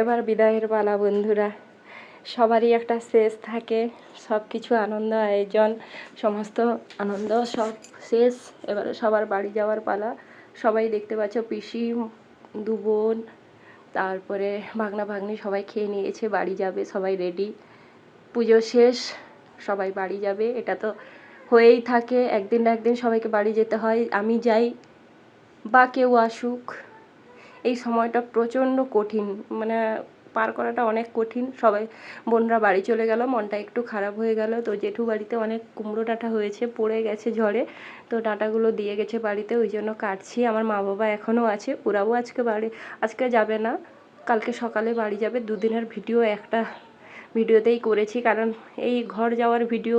এবার বিদায়ের পালা, বন্ধুরা। সবারই একটা শেষ থাকে সব কিছু আনন্দ, আয়োজন, সমস্ত আনন্দ, সব শেষ। এবারে সবার বাড়ি যাওয়ার পালা। সবাই দেখতে পাচ্ছ, পিসি, দু বোন, তারপরে ভাগনা, ভাগ্নি সবাই খেয়ে নিয়েছে, বাড়ি যাবে, সবাই রেডি পুজো শেষ, সবাই বাড়ি যাবে, এটা তো হয়েই থাকে। একদিন না একদিন সবাইকে বাড়ি যেতে হয়। আমি যাই, বা কেউ আসুক। এই সময়টা প্রচণ্ড কঠিন মানে পার করাটা অনেক কঠিন। সবাই, বোনরা বাড়ি চলে গেল, মনটা একটু খারাপ হয়ে গেল। তো জেঠু বাড়িতে অনেক কুমড়ো ডাঁটা হয়েছে, পড়ে গেছে ঝড়ে। তো ডাঁটাগুলো দিয়ে গেছে বাড়িতে, ওই জন্য কাটছি। আমার মা বাবা এখনও আছে, ওরাও আজকে বাড়ি, আজকে যাবে না। কালকে সকালে বাড়ি যাবে। দুদিনের ভিডিও, একটা ভিডিওতেই করেছি। কারণ এই ঘর যাওয়ার ভিডিও,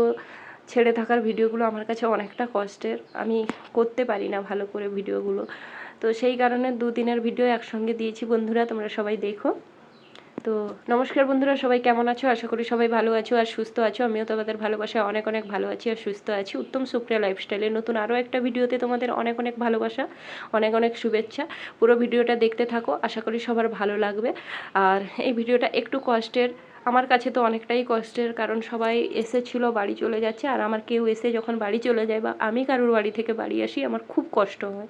ছেড়ে থাকার ভিডিওগুলো আমার কাছে অনেকটা কষ্টের। আমি করতে পারি না ভালো করে ভিডিওগুলো। তো সেই কারণে দুদিনের ভিডিও একসঙ্গে দিয়েছি বন্ধুরা, তোমরা সবাই দেখো। তো নমস্কার বন্ধুরা, সবাই কেমন আছো? আশা করি সবাই ভালো আছো আর সুস্থ আছো। আমিও তোমাদের ভালোবাসায় অনেক অনেক ভালো আছি আর সুস্থ আছি। উত্তম সুপ্রিয়া লাইফস্টাইলে নতুন আরও একটা ভিডিওতে তোমাদের অনেক অনেক ভালোবাসা, অনেক অনেক শুভেচ্ছা। পুরো ভিডিওটা দেখতে থাকো, আশা করি সবার ভালো লাগবে। আর এই ভিডিওটা একটু কষ্টের আমার কাছে তো অনেকটাই কষ্টের, কারণ সবাই এসেছিল বাড়ি চলে যাচ্ছে, আর আমার কেউ এসে যখন বাড়ি চলে যায় বা আমি কারোর বাড়ি থেকে বাড়ি আসি, আমার খুব কষ্ট হয়,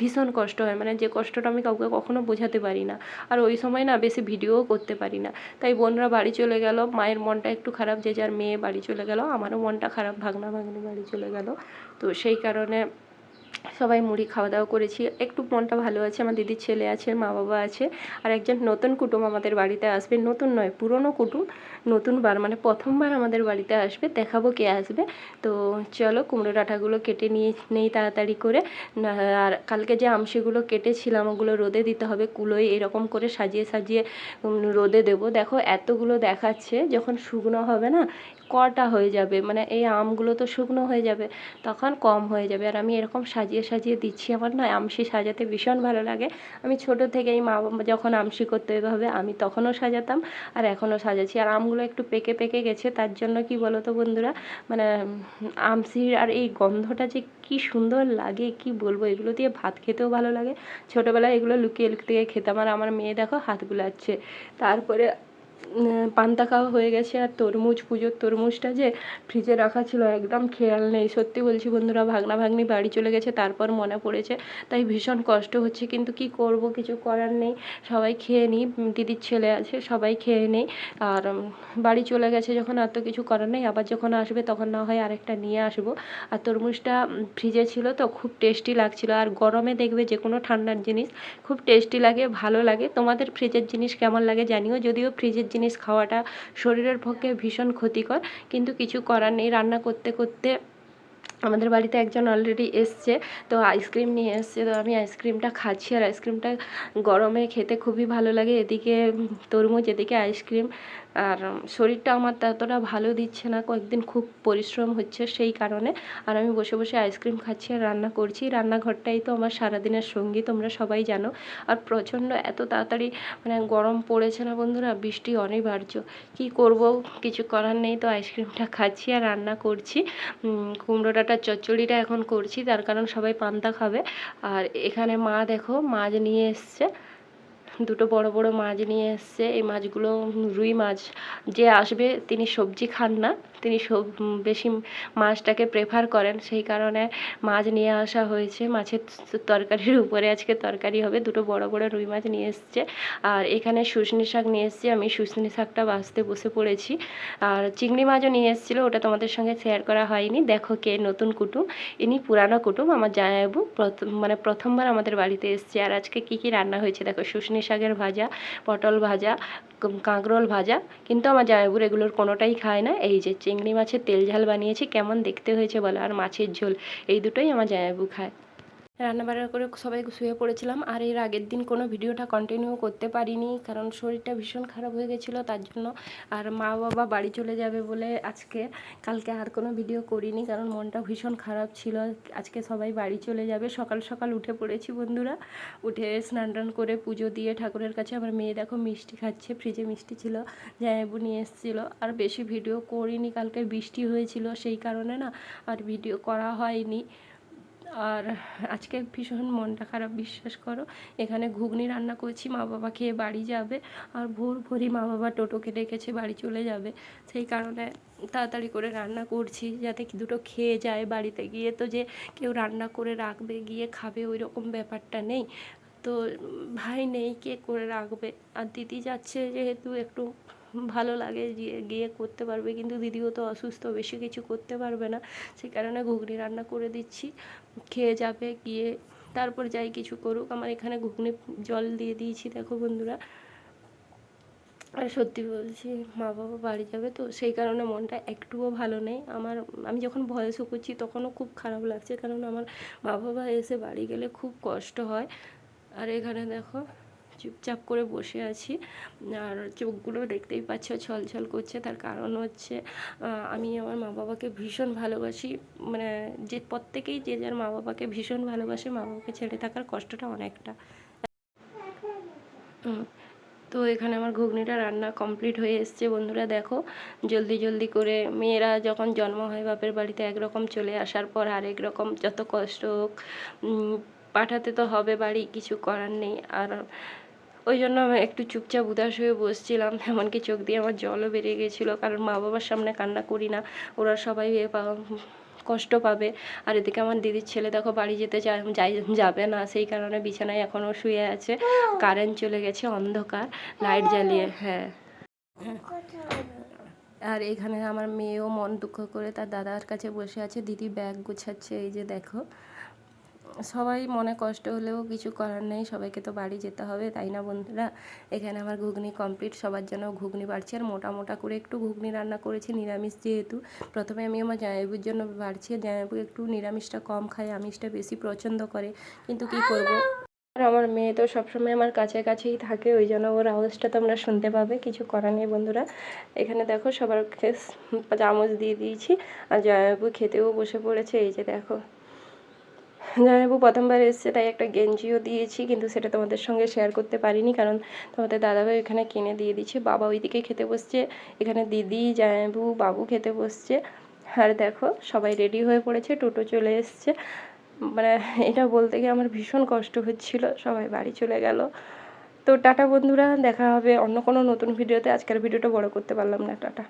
ভীষণ কষ্ট হয় মানে যে কষ্টটা আমি কাউকে কখনো বোঝাতে পারি না, আর ওই সময় না বেশি ভিডিওও করতে পারি না, তাই বোনরা বাড়ি চলে গেল, মায়ের মনটা একটু খারাপ, যে যার মেয়ে বাড়ি চলে গেল, আমারও মনটা খারাপ, ভাগনা ভাগ্নি বাড়ি চলে গেল, তো সেই কারণে সবাই মুড়ি খাওয়া দাওয়া করেছি। একটু মনটা ভালো আছে, আমার দিদির ছেলে আছে, মা বাবা আছে, আর একজন নতুন কুটুম আমাদের বাড়িতে আসবে। নতুন নয়, পুরনো কুটুম। নতুনবার মানে প্রথমবার আমাদের বাড়িতে আসবে, দেখাবো কে আসবে। তো চলো কুমড়ো ডাঁটাগুলো কেটে নিয়ে, নেই তাড়াতাড়ি করে। আর কালকে যে আমসিগুলো কেটেছিলাম, ওগুলো রোদে দিতে হবে, কুলোয় এরকম করে সাজিয়ে সাজিয়ে রোদে দেবো। দেখো এতগুলো দেখাচ্ছে, যখন শুকনো হবে না, কটা হয়ে যাবে? মানে এই আমগুলো তো শুকনো হয়ে যাবে, তখন কম হয়ে যাবে। আর আমি এরকম সাজিয়ে সাজিয়ে দিচ্ছি। আমার না আমসি সাজাতে ভীষণ ভালো লাগে। আমি ছোটো থেকেই মা, যখন আমসি করতে এভাবে, আমি তখনও সাজাতাম, আর এখনও সাজাচ্ছি। আর আমগুলো একটু পেকে পেকে গেছে, তার জন্য কি বলো তো বন্ধুরা? মানে আমসির আর এই গন্ধটা যে কি সুন্দর লাগে, কি বলব? এগুলো দিয়ে ভাত খেতেও ভালো লাগে। ছোটবেলায় এগুলো লুকিয়ে লুকিয়ে খেতাম। আর আমার মেয়ে দেখো হাত গুলাচ্ছে। তারপরে পান্তা খাওয়া হয়ে গেছে আর তরমুজ, পুজোর তরমুজটা যে ফ্রিজে রাখা ছিল একদম খেয়াল নেই। সত্যি বলছি বন্ধুরা ভাগনা ভাগ্নি বাড়ি চলে গেছে, তারপর মনে পড়েছে। তাই ভীষণ কষ্ট হচ্ছে, কিন্তু কি করব, কিছু করার নেই। সবাই খেয়ে নিই দিদির ছেলে আছে, সবাই খেয়ে নেই। আর বাড়ি চলে গেছে যখন, আর তো কিছু করার নেই। আবার যখন আসবে, তখন না হয় আরেকটা নিয়ে আসব। আর তরমুজটা ফ্রিজে ছিল তো, খুব টেস্টি লাগছিল। আর গরমে দেখবে যে কোনো ঠান্ডার জিনিস খুব টেস্টি লাগে, ভালো লাগে। তোমাদের ফ্রিজের জিনিস কেমন লাগে জানিও, যদিও ফ্রিজের জিনিস খাওয়াটা শরীরের পক্ষে ভীষণ ক্ষতিকর। কিন্তু কিছু করার নেই। রান্না করতে করতে আমাদের বাড়িতে একজন অলরেডি এসছে, তো আইসক্রিম নিয়ে এসছে। তো আমি আইসক্রিমটা খাচ্ছি আর আইসক্রিমটা গরমে খেতে খুবই ভালো লাগে। এদিকে তরমুজ, এদিকে আইসক্রিম আর শরীরটা আমার ততটা ভালো দিচ্ছে না, কয়েকদিন খুব পরিশ্রম হচ্ছে সেই কারণে। আর আমি বসে বসে আইসক্রিম খাচ্ছি আর রান্না করছি। রান্নাঘরটাই তো আমার সারাদিনের সঙ্গী, তোমরা সবাই জানো। আর প্রচণ্ড এত তাড়াতাড়ি মানে গরম পড়েছে না বন্ধুরা, বৃষ্টি অনিবার্য। কি করব? কিছু করার নেই তো, আইসক্রিমটা খাচ্ছি আর রান্না করছি। কুমড়ো ডাঁটার চচ্চড়িটা এখন করছি, তার কারণ সবাই পান্তা খাবে। আর এখানে মা দেখো, মাছ নিয়ে এসছে। দুটো বড় বড় মাছ নিয়ে এসছে। এই মাছগুলো রুই মাছ যে আসবে, তিনি সবজি খান না। তিনি সব বেশি মাছটাকে প্রেফার করেন। সেই কারণে মাছ নিয়ে আসা হয়েছে। মাছের তরকারির উপরে আজকে তরকারি হবে। দুটো বড় বড় রুই মাছ নিয়ে এসছে। আর এখানে শুশনি শাক নিয়ে এসছি। আমি শুশনি শাকটা বাছতে বসে পড়েছি। আর চিংড়ি মাছও নিয়ে এসেছিল। ওটা তোমাদের সঙ্গে শেয়ার করা হয়নি। দেখো কে নতুন কুটুম। ইনি পুরানো কুটুম। আমার জামাইবাবু প্রথম মানে প্রথমবার আমাদের বাড়িতে এসছে। আর আজকে কী কী রান্না হয়েছে? দেখো, শুশনি শাকের ভাজা, পটল ভাজা, কাঁকরোল ভাজা। কিন্তু আমার জামাইবাবুর এগুলোর কোনোটাই খায় না। এই যে চিংড়ি মাছের তেল ঝাল বানিয়েছি, কেমন দেখতে হয়েছে বলো? আর মাছের ঝোল, এই দুটোই আমার জামাইবাবু খায়। রান্নাবান্না করে সবাই শুয়ে পড়েছিলাম আর এর আগের দিন কোনো ভিডিওটা কন্টিনিউ করতে পারিনি, কারণ শরীরটা ভীষণ খারাপ হয়ে গেছিল, তার জন্য আর মা বাবা বাড়ি চলে যাবে বলে আজকে, কালকে আর কোনো ভিডিও করিনি, কারণ মনটা ভীষণ খারাপ ছিল। আজকে সবাই বাড়ি চলে যাবে, সকাল সকাল উঠে পড়েছি বন্ধুরা, উঠে স্নান টান করে পুজো দিয়ে ঠাকুরের কাছে, আমার মেয়ে দেখো মিষ্টি খাচ্ছে ফ্রিজে মিষ্টি ছিল জামাইবু নিয়ে এসেছিল, আর বেশি ভিডিও করিনি, কালকে বৃষ্টি হয়েছিল, সেই কারণে না আর ভিডিও করা হয়নি। আর আজকে ভীষণ মনটা খারাপ, বিশ্বাস করো। এখানে ঘুগনি রান্না করছি, মা বাবা খেয়ে বাড়ি যাবে। আর ভোর ভোরই মা বাবা টোটোকে ডেকেছে বাড়ি চলে যাবে। সেই কারণে তাড়াতাড়ি করে রান্না করছি, যাতে দুটো খেয়ে যায় বাড়িতে গিয়ে। তো যে কেউ রান্না করে রাখবে, গিয়ে খাবে ওই রকম ব্যাপারটা নেই। তো ভাই নেই, কে করে রাখবে? আর দিদি যাচ্ছে যেহেতু একটু ভালো লাগে গিয়ে গিয়ে করতে পারবে। কিন্তু দিদিও তো অসুস্থ, বেশি কিছু করতে পারবে না। সেই কারণে ঘুগনি রান্না করে দিচ্ছি। খেয়ে যাবে, গিয়ে তারপর যাই কিছু করুক। আমার এখানে ঘুগনি জল দিয়ে দিয়েছি, দেখো বন্ধুরা। আর সত্যি বলছি, মা বাবা বাড়ি যাবে তো, সেই কারণে মনটা একটুও ভালো নেই। আমার, আমি যখন ভয়েসও করছি, তখনও খুব খারাপ লাগছে। কারণ আমার মা বাবা এসে বাড়ি গেলে খুব কষ্ট হয়। আর এখানে দেখো চুপচাপ করে বসে আছি। আর চোখগুলো দেখতেই পাচ্ছ, ছলছল করছে। তার কারণ হচ্ছে আমি আমার মা বাবাকে ভীষণ ভালোবাসি। মানে যে প্রত্যেকেই যে যার মা বাবাকে ভীষণ ভালোবাসে মা বাবাকে ছেড়ে থাকার কষ্টটা অনেকটা। তো এখানে আমার ঘুগনিটা রান্না কমপ্লিট হয়ে এসছে। বন্ধুরা দেখো, জলদি জলদি করে মেয়েরা যখন জন্ম হয়, বাপের বাড়িতে একরকম চলে আসার পর আরেক রকম যত কষ্ট হোক পাঠাতে তো হবে, বাড়ি কিছু করার নেই। আর ওই জন্য আমি একটু চুপচাপ উদাস হয়ে বসছিলাম। এমনকি চোখ দিয়ে আমার জলও বেরিয়ে গেছিল, কারণ মা বাবার সামনে কান্না করি না। ওরা সবাই কষ্ট পাবে। আর এদিকে আমার দিদির ছেলে দেখো বাড়ি যেতে চায় যাবে না। সেই কারণে বিছানায় এখনও শুয়ে আছে। কারেন্ট চলে গেছে, অন্ধকার, লাইট জ্বালিয়ে হ্যাঁ। আর এখানে আমার মেয়েও মন দুঃখ করে তার দাদার কাছে বসে আছে। দিদি ব্যাগ গোছাচ্ছে, এই যে দেখো। সবাই মনে কষ্ট হলেও কিছু করার নেই, সবাইকে তো বাড়ি যেতে হবে, তাই না বন্ধুরা? এখানে আমার ঘুগনি কমপ্লিট সবার জন্য ঘুগনি বাড়ছি। আর মোটা মোটা করে একটু ঘুগনি রান্না করেছি, নিরামিষ যেহেতু। প্রথমে আমি আমার জামাইবুর জন্য বাড়ছি আর একটু নিরামিষটা কম খায়, আমিষটা বেশি পছন্দ করে। কিন্তু কি করব? আর আমার মেয়ে তো সবসময় আমার কাছে কাছেই থাকে, ওই জন্য ওর আওয়াজটা তোমরা শুনতে পাবে, কিছু করার নেই বন্ধুরা। এখানে দেখো সবার চামচ দিয়ে দিয়েছি, আর জামাইবু খেতেও বসে পড়েছে, এই যে দেখো। জামাইবু প্রথমবার এসছে, তাই একটা গেঞ্জিও দিয়েছি, কিন্তু সেটা তোমাদের সঙ্গে শেয়ার করতে পারিনি, কারণ তোমাদের দাদাভাই এখানে কিনে দিয়ে দিচ্ছে, বাবা ওইদিকে খেতে বসছে, এখানে দিদি জামাইবু বাবু খেতে বসছে, আর দেখো সবাই রেডি হয়ে পড়েছে, টোটো চলে এসছে মানে এটা বলতে গিয়ে আমার ভীষণ কষ্ট হচ্ছিল, সবাই বাড়ি চলে গেল। তো টাটা বন্ধুরা, দেখা হবে অন্য কোনো নতুন ভিডিওতে আজকের ভিডিওটা বড় করতে পারলাম না, টাটা।